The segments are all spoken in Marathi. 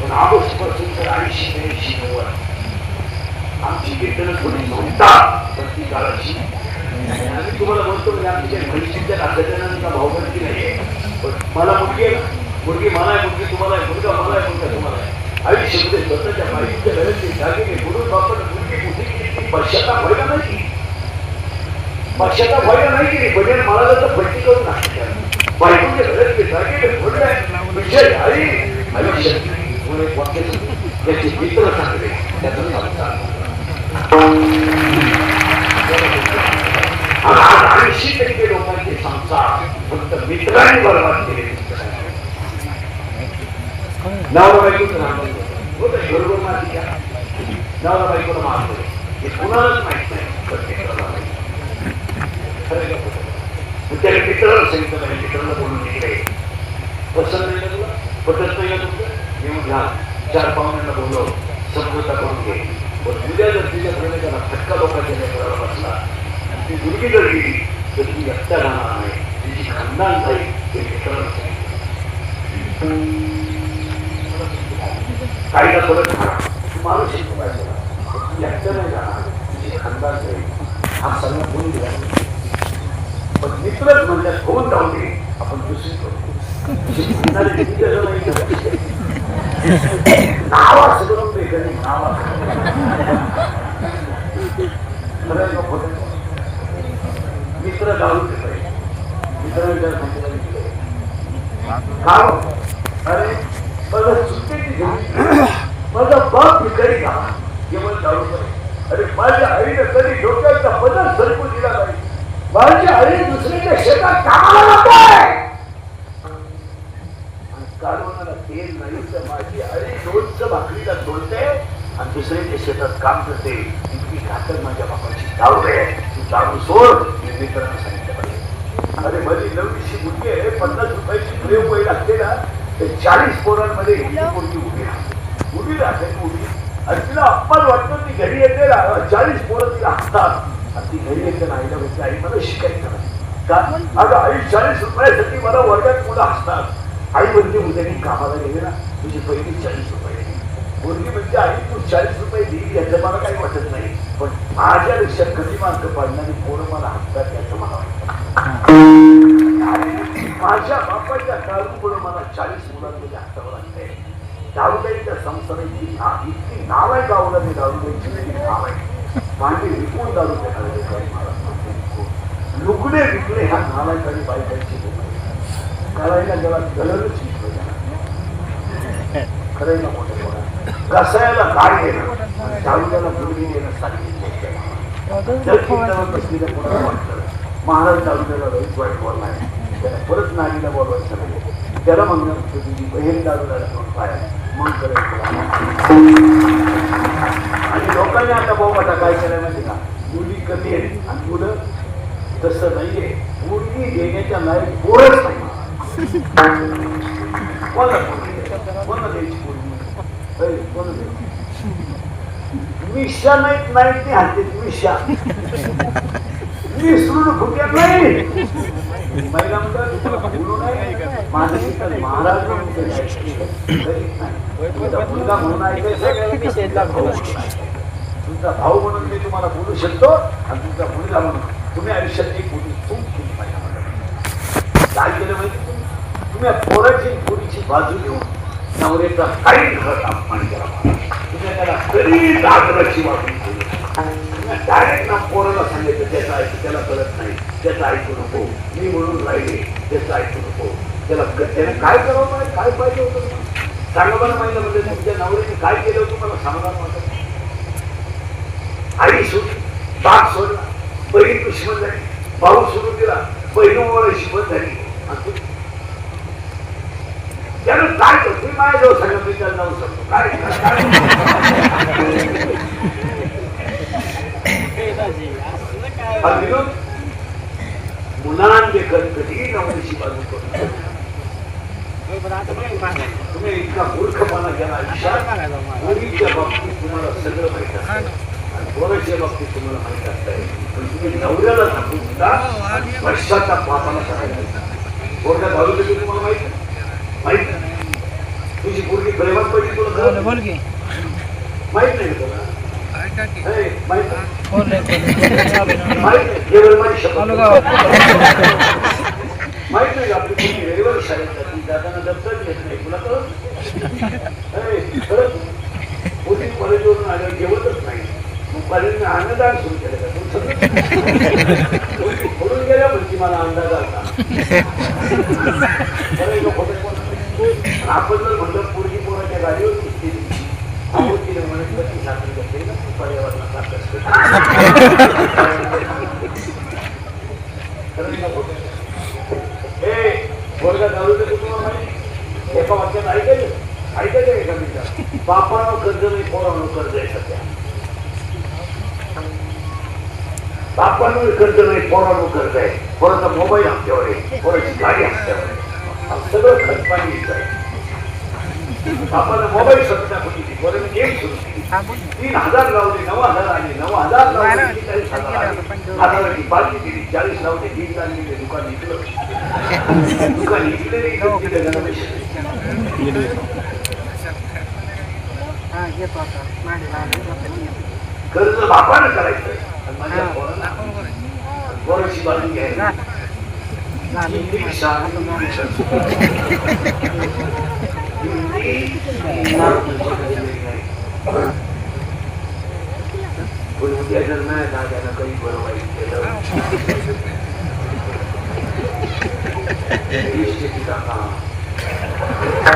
पण ऑगस्ट तर ऐंशी ऐंशी नव्वद आमची वेतन थोडी नव्हता पण आम्ही तुम्हाला म्हणजे पण मला मुलगी आहे मुलगी मला आहे मुलगी तुम्हाला आहे मुलगा मला आहे मुलगा तुम्हाला आहे म्हणजे स्वतःच्या म्हणून आपण मुलगी पश्चाताप व्हायला नाही केली. पश्चाताप व्हायला नाही केली बनेल मला तर पट्टी करून टाकली बायकोच्या घराचे जागेने म्हणलं विजय आई आयुष्यात म्हणून एक वाक्य सांगतो. त्याचे मित्र सांगले त्याचं सांगतात आज ऐंशी टक्के लोकांचे संसार फक्त मित्रांनी बरबाद केले नवरा बायकोचं नाव होतं बरोबर माहिती का नवरा बायकोला मारतो हे कुणालाच माहीत नाही. पण मित्राला त्याने मित्राला सांगितलं नाही मित्राला बोलून तिकडे पसंत नाही ना तुला? पटत नाही ना तुमचं? मी म्हटला चार पाहुण्यांना बोललो. समजता करून घे. पण उद्या जर तुझ्या प्रेमिकाला फटका लोकांच्या लेकराला बसला ती मुलगी जर गेली तर ती व्यक्त राहणार नाही. तिची खानदान जाईल ते मित्राला सांगितलं. साईला बोलत माणूस शकतो नाही जाणार. तिची हा सगळं दिला. पण मित्रच म्हणजे होऊन जाऊ दे आपण दुसरी करू. म्हणजे तुझी भांडणारी किती जण नावा सगळं बेकारी मित्र दारू मित्र विचार सांगितलं अरे माझा माझा बाप भिकारी का? केवळ दारू अरे माझ्या आईनं कधी डोक्याचा बदल सरकू दिला नाही. माझी आई दुसरीच्या शेतात कामाला तेल नाही तर माझी आई भाकरीला तोडते आणि दुसऱ्याच्या शेतात काम करते. इतकी घातक माझ्या बापाची दारू आहे तू दारू सोड. मित्रांना सांगितलं पाहिजे. अरे माझी नवरीची मुलगी आहे पन्नास रुपयाची प्रेम वय लागते ना. चाळीस पोरांमध्ये उभी राहते. उभी राहते उभी. आणि तिला अपमान वाटतो ती घरी येते चाळीस पोरं तिला हसतात. आणि ती घरी येते ना आईला म्हणते आई मला शिकायचं नाही. का? अगं आई चाळीस रुपयासाठी मला वर्गात मुलं असतात आई म्हणते उद्या मी कामाला गेले ना तुझी पहिली चाळीस रुपये मुलगी म्हणजे आई तू चाळीस रुपये देईल याचं मला काही वाटत नाही. पण माझ्यापेक्षा कमी मार्क पाडणारी पोरं मला हसतात याचं मला वाटतं माझ्या बापाच्या दारूमुळे मला चाळीस मुलांमध्ये हातावं लागतंय दारूबाईच्या संसाराची ना इतकी नाव आहे गावला मी दारूबाईची नाव आहे. भांडी विकून दारू देणारे लोक लुगडे विकले ह्या नावाची बायकांची करायला गेला गरजच विकलं खरंय मोठे मोठा? कसायला काय देणं आणि दारूला मुलगी देणं सारखी महाराज दारूला लईच वाईट बोलला आहे. त्याला परत नारीला बोलवायचं नाही त्याला म्हणणं तुझी बहीण दारूला लावून पाय मग आणि लोकांनी आता बहुमता काय केलं माहिती का? मुली कमी आहेत आणि मुलं तसं नाहीये. मुलगी देण्याच्या लायक पोरच नाही. कोणाला पोरगी? द्यायची? कोणाला द्यायची द्यायची? मिशा नाहीत नाही नाही हातात मिशा. विसरून फुक्यात नाही. महिला म्हणतात तुम्हाला महाराज नाही. तुमचा भाऊ म्हणून तुमचा भाऊ म्हणून मी तुम्हाला बोलू शकतो आणि तुमचा मुलगा म्हणून. तुम्ही आयुष्यात एक मोठी चूक केली माझ्या काय केलं माहिती? तुम्ही पोराची पोरीची बाजू घेऊन नवऱ्याचा काही घरात अपमान केला तुम्ही त्याला तरी दादराची बाजू डायरेक्ट ना पोराला सांगितलं त्याचं ऐकू त्याला कळत नाही. त्याचं ऐकू नको. मी म्हणून राहिले त्याचं ऐकू नको. त्याला त्याने काय करावं पाहिजे काय पाहिजे होतं तुम्हाला? सांगा बरं माहिती म्हणजे तुमच्या नवऱ्याने काय केलं होतं मला? समाधान वाटत आई सोडली बाप सोडला बहीण दुश्मन झाली भाऊ सुरू केला बहिणीमुळे शिकवत झाली. त्यानं काय करतो तुम्ही माझ्याजवळ सांगितलं त्याला जाऊ शकतो काय हा विनोद मुलांदेखत कधीही नवरीची बाजू करू तुम्ही इतका मूर्खपणा केला आयुष्यात मुलीच्या बाबतीत तुम्हाला सगळं माहीत असतं आणि पोराच्या बाबतीत तुम्हाला माहीत असतंय पण तुम्ही नवऱ्याला सांगू सुद्धा पश्चाताप बापाला सांगायचं पोरगा दारू पितो तुम्हाला माहीत आहे? माहीत नाही. तुझी पोरगी प्रेमात पडली तुला बोल कळत बोल की माहीत नाही का तुला हे, माहीत नाही. बोल रे, बोल. माहीत नाही आपली वेळेवर शाळेत जाते जाताना दप्तर घेत नाही तुला कळत हे, कॉलेजवरून आल्यावर जेवतच नाही मग कॉलेजने अन्नदान सुरू केलं का गेल्या म्हणजे मला अंदाज आला आपण जर म्हणलं पूर्वी कोणाच्या गाडीवर किती बापानं कर्ज नाही पोरानं कर्ज आहे सध्या बापानं कर्ज नाही. पोरानं कर्ज आहे पोराचा मोबाईल हप्त्यावर आहे पोराची गाडी हप्त्यावर आहे. आणि सगळं खर्च पाणी येत आहे बापानं मोबाईल सध्या होती पोरानं गेम सुरू केली. हा. तीन हजार लावले नऊ हजार आले नऊ हजार लावले पाचशे दिली चाळीस लावले लाख दिले दुकान विकलं दुकान गणवेश. हा. कर्ज बापानं करायचं. आणि माझ्या हा. पोराला पोराची बाजू घ्यायला उद्या जर नाही काही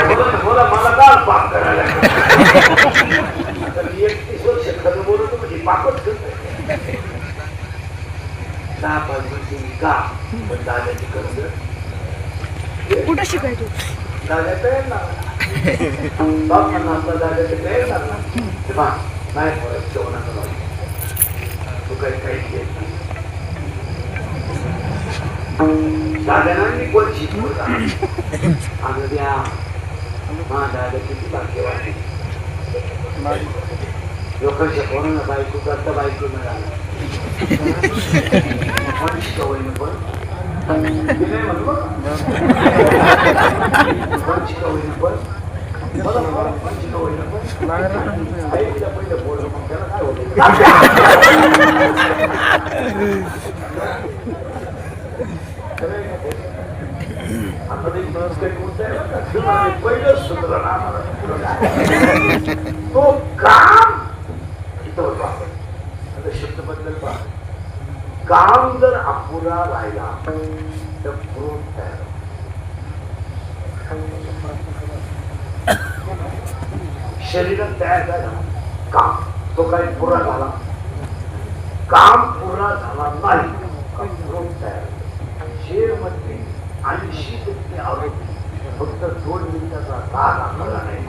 केलं बोला मला करायला एकतीस वर्ष खरं बोलतो म्हणजे पापच दहा पाच वर्षी का पण दादाची कर्ज कुठं शिकायचो दादा तयार ना मी कोण शिकवता अगं द्या हा दादा किती भाग्यवान. लोकांच्या कोणाला बायको करता बायको मिळाला कोण शिकवलं पण नाही म्हणलो पण शिकवलं पण तो काम शब्द बदल काम जर अपुरा राहिला तर क्रोध तयार झालं शरीरात तयार झाला. काम. तो काही पुरा झाला. काम पुरा झाला नाही. का क्रोध तयार शेरमध्ये ऐंशी टक्के आरोग्य फक्त दोन मिनिटाचा राग आपल्याला नाही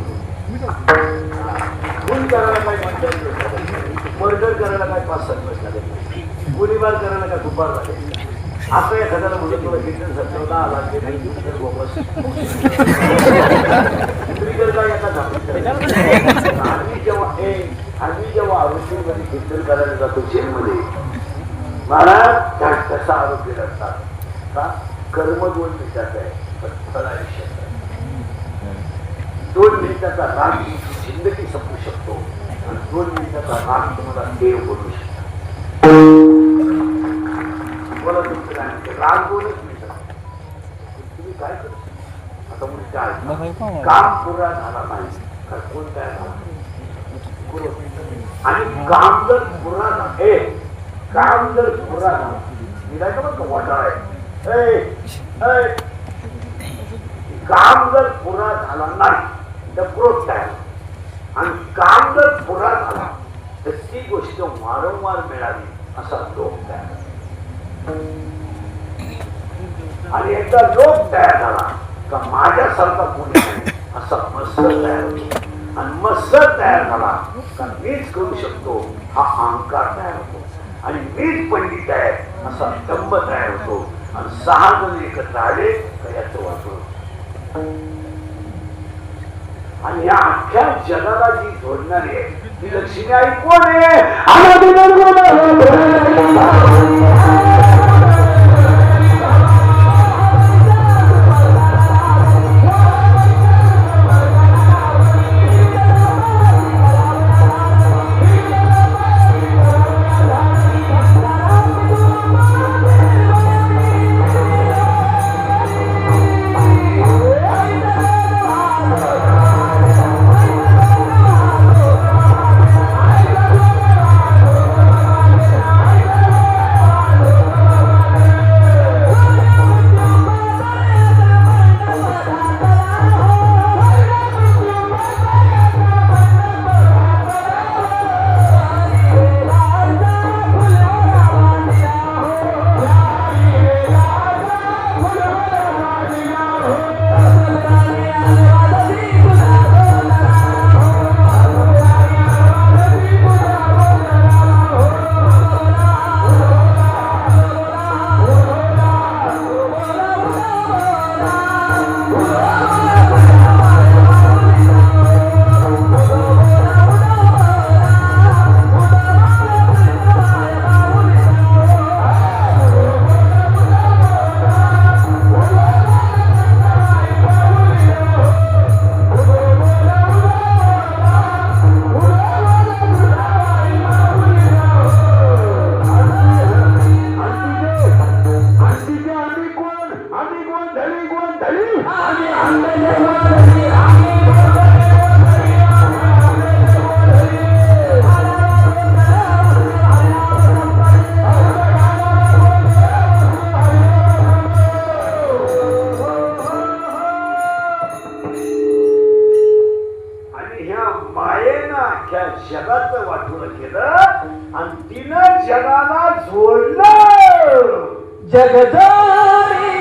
खून करायला काय म्हणतात मर्डर करायला काय पाच सात वर्ष लागत नाही. गोळीबार करायला काय दुपार लागेल असं एखाद्याला म्हणून तुला किती सत्तरला आला की नाही तर बोगस. ट्रिगर काय आम्ही जेव्हा हे आम्ही जेव्हा आरोग्यामध्ये कीर्तन करायला जातो जेलमध्ये महाराज त्या कसा आरोग्य असतात का? कर्म दोन मिनिटाचं आहे पण फळ आयुष्याचं दोन मिनिटाचा राग जिंदगी संपू शकतो आणि दोन मिनिटाचा राग तुम्हाला देव बनवू शकतो. बोला तुमचं राग तुम्ही काय आता म्हणजे काय काम पुरा झाला नाही तर झाला आणि काम जर पुरा झाला काम जर पुरा झाला मी का आहे काम जर पुरा झाला नाही तर क्रोध काय आणि काम जर पुरा झाला तर ती गोष्ट वारंवार मिळाली असा लोक तयार आणि एकदा लोक तयार झाला का माझ्यासारखा कोणी नाही असा मत्सर तयार होतो. आणि मत्सर तयार झाला का मीच करू शकतो हा अहंकार तयार होतो. आणि मीच पंडित आहे असा स्तंभ तयार होतो. आणि सहा जण एकत्र आले तर याचं वाचवलं आणि या अख्ख्या जगाला जी जोडणारी आहे ती लक्ष्मी आई कोण आहे? अख्ख्या जगाचं वाटून केलं आणि तिनं जगाला जोडलं. जगदारी.